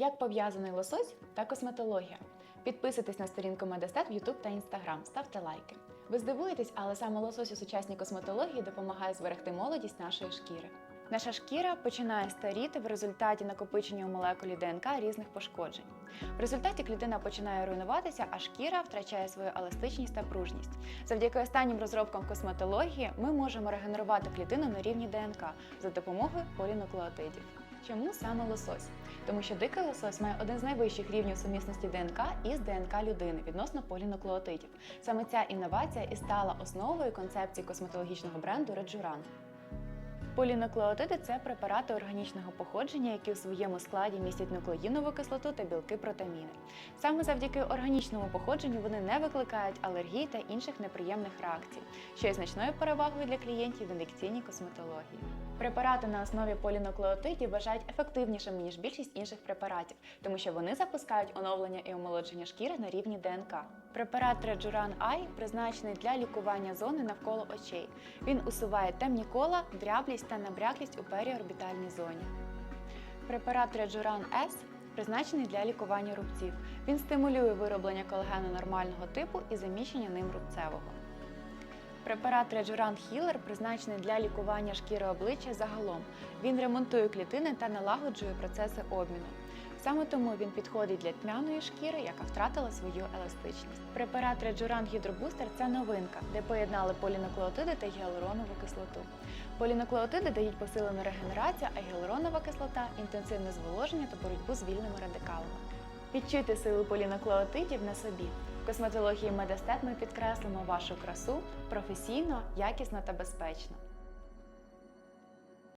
Як пов'язаний лосось та косметологія. Підписуйтесь на сторінку Медестет в YouTube та Instagram, ставте лайки. Ви здивуєтесь, але саме лосось у сучасній косметології допомагає зберегти молодість нашої шкіри. Наша шкіра починає старіти в результаті накопичення у молекулі ДНК різних пошкоджень. В результаті клітина починає руйнуватися, а шкіра втрачає свою еластичність та пружність. Завдяки останнім розробкам косметології ми можемо регенерувати клітину на рівні ДНК за допомогою полінуклеотидів. Чому саме лосось? Тому що дикий лосось має один з найвищих рівнів сумісності ДНК із ДНК людини відносно полінуклеотидів. Саме ця інновація і стала основою концепції косметологічного бренду Rejuran. Полінуклеотиди це препарати органічного походження, які у своєму складі містять нуклеїнову кислоту та білки протаміни. Саме завдяки органічному походженню вони не викликають алергій та інших неприємних реакцій, що є значною перевагою для клієнтів в ін'єкційній косметології. Препарати на основі полінуклеотидів вважають ефективнішими ніж більшість інших препаратів, тому що вони запускають оновлення і омолодження шкіри на рівні ДНК. Препарат Rejuran I призначений для лікування зони навколо очей. Він усуває темні кола, дряблість та набряклість у періорбітальній зоні. Препарат Реджуран S призначений для лікування рубців. Він стимулює вироблення колагену нормального типу і заміщення ним рубцевого. Препарат Реджуран Хілер призначений для лікування шкіри обличчя загалом. Він ремонтує клітини та налагоджує процеси обміну. Саме тому він підходить для тьмяної шкіри, яка втратила свою еластичність. Препарат Hydro Booster – це новинка, де поєднали полінуклеотиди та гіалуронову кислоту. Полінуклеотиди дають посилену регенерацію, а гіалуронова кислота інтенсивне зволоження та боротьбу з вільними радикалами. Відчуйте силу полінуклеотидів на собі. В косметології Медестет ми підкреслимо вашу красу професійно, якісно та безпечно.